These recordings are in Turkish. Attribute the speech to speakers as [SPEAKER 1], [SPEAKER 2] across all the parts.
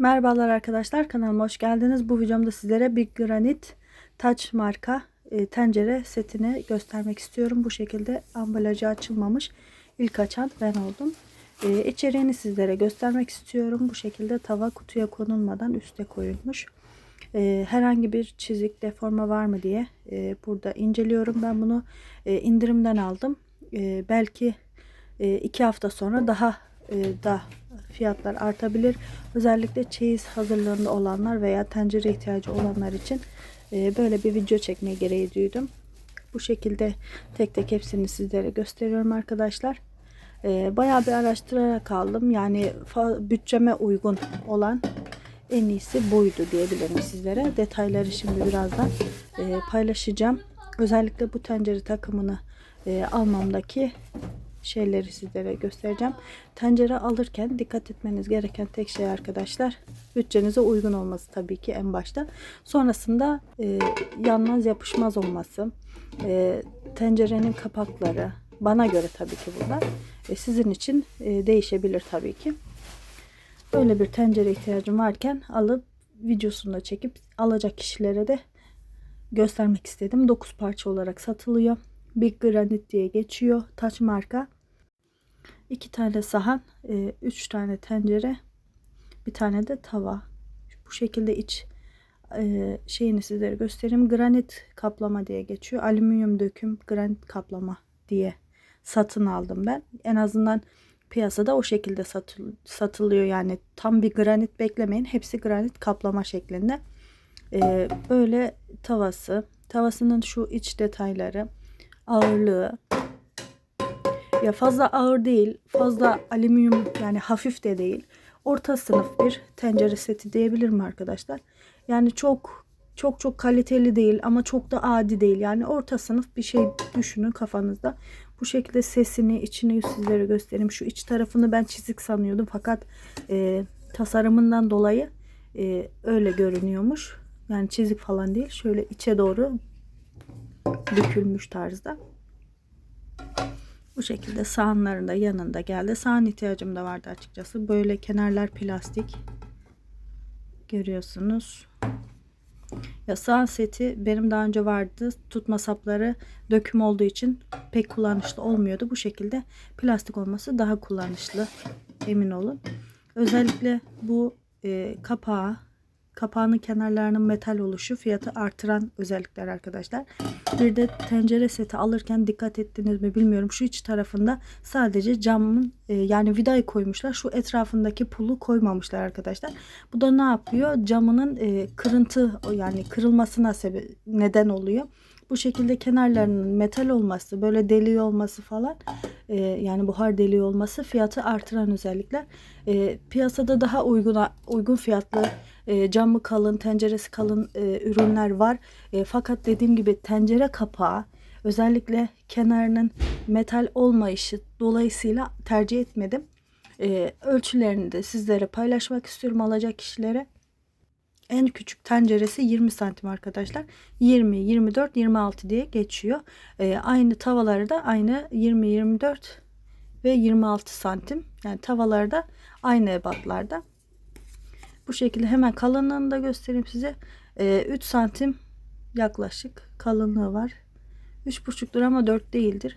[SPEAKER 1] Merhabalar arkadaşlar kanalıma hoş geldiniz. Bu videomda sizlere Big Granite Touch marka e, tencere setini göstermek istiyorum. Bu şekilde ambalajı açılmamış. İlk açan ben oldum. E, içeriğini sizlere göstermek istiyorum. Bu şekilde tava kutuya konulmadan üste koyulmuş. E, herhangi bir çizik deforma var mı diye e, burada inceliyorum. Ben bunu e, indirimden aldım. E, belki e, iki hafta sonra daha e, da fiyatlar artabilir. Özellikle çeyiz hazırlığında olanlar veya tencere ihtiyacı olanlar için e, böyle bir video çekmeye gereği duydum. Bu şekilde tek tek hepsini sizlere gösteriyorum arkadaşlar. E, bayağı bir araştırarak aldım. Yani bütçeme uygun olan en iyisi buydu diyebilirim sizlere. Detayları şimdi birazdan e, paylaşacağım. Özellikle bu tencere takımını almamdaki şeyleri sizlere göstereceğim. Tencere alırken dikkat etmeniz gereken tek şey arkadaşlar bütçenize uygun olması tabii ki en başta. Sonrasında e, yanmaz yapışmaz olması. E, tencerenin kapakları bana göre tabii ki bunlar. E, sizin için e, değişebilir tabii ki. Böyle bir tencere ihtiyacım varken alıp videosunu da çekip alacak kişilere de göstermek istedim. 9 parça olarak satılıyor. Big Granite diye geçiyor. Taç marka. 2 tane sahan, 3 e, tane tencere, bir tane de tava. Bu şekilde iç e, şeyini sizlere göstereyim. Granit kaplama diye geçiyor. Alüminyum döküm granit kaplama diye satın aldım ben. En azından piyasada o şekilde satıl, satılıyor. Yani tam bir granit beklemeyin. Hepsi granit kaplama şeklinde. Ee, böyle tavası. Tavasının şu iç detayları ağırlığı ya fazla ağır değil, fazla alüminyum yani hafif de değil. Orta sınıf bir tencere seti diyebilirim arkadaşlar. Yani çok çok çok kaliteli değil ama çok da adi değil. Yani orta sınıf bir şey düşünün kafanızda. Bu şekilde sesini, içini sizlere göstereyim. Şu iç tarafını ben çizik sanıyordum fakat e, tasarımından dolayı e, öyle görünüyormuş. Yani çizik falan değil. Şöyle içe doğru bükülmüş tarzda. Bu şekilde sahanların da yanında geldi. Sahan ihtiyacım da vardı açıkçası. Böyle kenarlar plastik. Görüyorsunuz. Ya sahan seti benim daha önce vardı. Tutma sapları döküm olduğu için pek kullanışlı olmuyordu. Bu şekilde plastik olması daha kullanışlı. Emin olun. Özellikle bu e, kapağı Kapağının kenarlarının metal oluşu fiyatı artıran özellikler arkadaşlar. Bir de tencere seti alırken dikkat ettiniz mi bilmiyorum. Şu iç tarafında sadece camın e, yani vidayı koymuşlar. Şu etrafındaki pulu koymamışlar arkadaşlar. Bu da ne yapıyor? Camının e, kırıntı yani kırılmasına sebep neden oluyor. Bu şekilde kenarlarının metal olması, böyle deliği olması falan e, yani buhar deliği olması fiyatı artıran özellikler. E, piyasada daha uygun uygun fiyatlı e, camı kalın, tenceresi kalın e, ürünler var. E, fakat dediğim gibi tencere kapağı özellikle kenarının metal olmayışı dolayısıyla tercih etmedim. E, ölçülerini de sizlere paylaşmak istiyorum alacak kişilere. En küçük tenceresi 20 santim arkadaşlar. 20, 24, 26 diye geçiyor. E, aynı tavaları da aynı 20, 24 ve 26 santim. Yani tavalarda aynı ebatlarda. Bu şekilde hemen kalınlığını da göstereyim size. E, 3 santim yaklaşık kalınlığı var. 3,5'dur ama 4 değildir.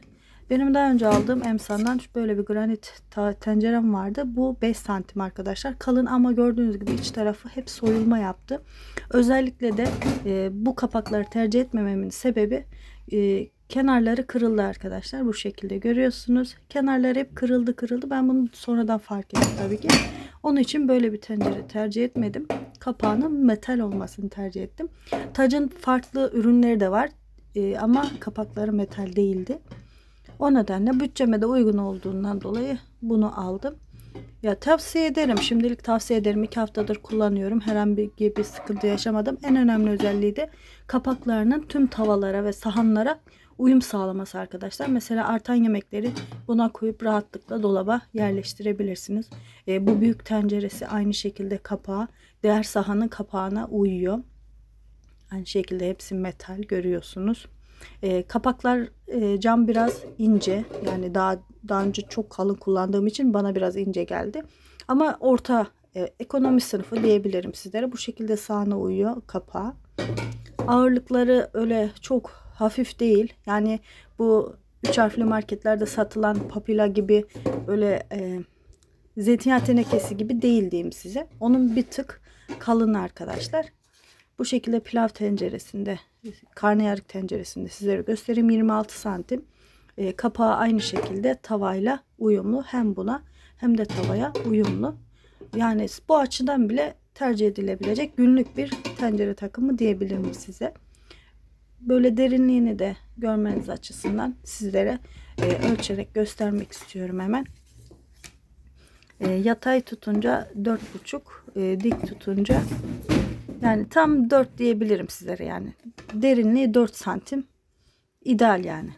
[SPEAKER 1] Benim daha önce aldığım emsandan böyle bir granit tencerem vardı. Bu 5 santim arkadaşlar. Kalın ama gördüğünüz gibi iç tarafı hep soyulma yaptı. Özellikle de e, bu kapakları tercih etmememin sebebi e, kenarları kırıldı arkadaşlar. Bu şekilde görüyorsunuz. Kenarlar hep kırıldı kırıldı. Ben bunu sonradan fark ettim tabii ki. Onun için böyle bir tencere tercih etmedim. Kapağının metal olmasını tercih ettim. Tacın farklı ürünleri de var. E, ama kapakları metal değildi. O nedenle bütçeme de uygun olduğundan dolayı bunu aldım. Ya tavsiye ederim. Şimdilik tavsiye ederim. İki haftadır kullanıyorum. Herhangi bir sıkıntı yaşamadım. En önemli özelliği de kapaklarının tüm tavalara ve sahanlara uyum sağlaması arkadaşlar. Mesela artan yemekleri buna koyup rahatlıkla dolaba yerleştirebilirsiniz. E, bu büyük tenceresi aynı şekilde kapağı diğer sahanın kapağına uyuyor. Aynı şekilde hepsi metal görüyorsunuz. E, kapaklar e, cam biraz ince. Yani daha daha önce çok kalın kullandığım için bana biraz ince geldi. Ama orta e, ekonomi sınıfı diyebilirim sizlere. Bu şekilde sahne uyuyor kapağı. Ağırlıkları öyle çok hafif değil. Yani bu üç harfli marketlerde satılan papila gibi öyle e, zeytinyağı tenekesi gibi değil diyeyim size. Onun bir tık kalın arkadaşlar. Bu şekilde pilav tenceresinde, karnıyarık tenceresinde sizlere göstereyim. 26 santim. E, kapağı aynı şekilde tavayla uyumlu. Hem buna hem de tavaya uyumlu. Yani bu açıdan bile tercih edilebilecek günlük bir tencere takımı diyebilirim size. Böyle derinliğini de görmeniz açısından sizlere e, ölçerek göstermek istiyorum hemen. E, yatay tutunca 4,5 e, dik tutunca yani tam 4 diyebilirim sizlere yani. Derinliği 4 santim. ideal yani.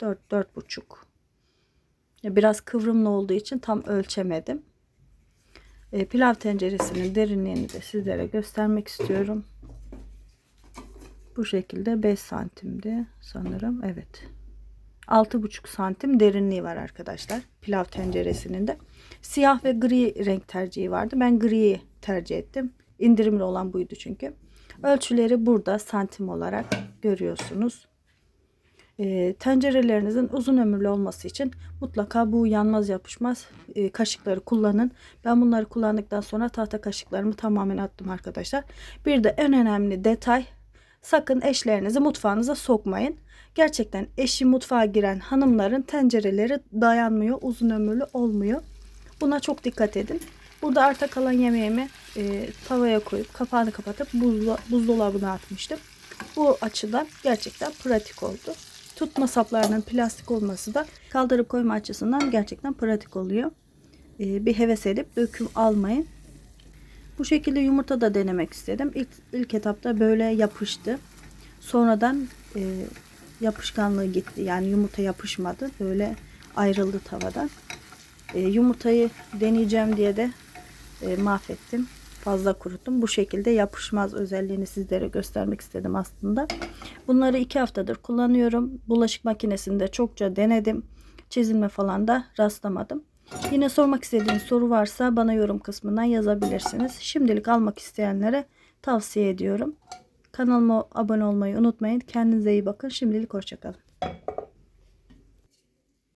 [SPEAKER 1] 4 4,5. Ya Biraz kıvrımlı olduğu için tam ölçemedim. E, pilav tenceresinin derinliğini de sizlere göstermek istiyorum. Bu şekilde 5 santimdi sanırım. Evet. 6,5 santim derinliği var arkadaşlar. Pilav tenceresinin de. Siyah ve gri renk tercihi vardı. Ben griyi tercih ettim. İndirimli olan buydu çünkü. Ölçüleri burada santim olarak görüyorsunuz. E, tencerelerinizin uzun ömürlü olması için mutlaka bu yanmaz yapışmaz e, kaşıkları kullanın. Ben bunları kullandıktan sonra tahta kaşıklarımı tamamen attım arkadaşlar. Bir de en önemli detay sakın eşlerinizi mutfağınıza sokmayın. Gerçekten eşi mutfağa giren hanımların tencereleri dayanmıyor, uzun ömürlü olmuyor. Buna çok dikkat edin. Burada arta kalan yemeğimi e, tavaya koyup kapağını kapatıp buzla, buzdolabına atmıştım. Bu açıdan gerçekten pratik oldu. Tutma saplarının plastik olması da kaldırıp koyma açısından gerçekten pratik oluyor. E, bir heves edip döküm almayın. Bu şekilde yumurta da denemek istedim. İlk, ilk etapta böyle yapıştı. Sonradan e, yapışkanlığı gitti. Yani yumurta yapışmadı. Böyle ayrıldı tavadan. E, yumurtayı deneyeceğim diye de e, mahvettim. Fazla kuruttum. Bu şekilde yapışmaz özelliğini sizlere göstermek istedim aslında. Bunları iki haftadır kullanıyorum. Bulaşık makinesinde çokça denedim. Çizilme falan da rastlamadım. Yine sormak istediğiniz soru varsa bana yorum kısmından yazabilirsiniz. Şimdilik almak isteyenlere tavsiye ediyorum. Kanalıma abone olmayı unutmayın. Kendinize iyi bakın. Şimdilik hoşçakalın.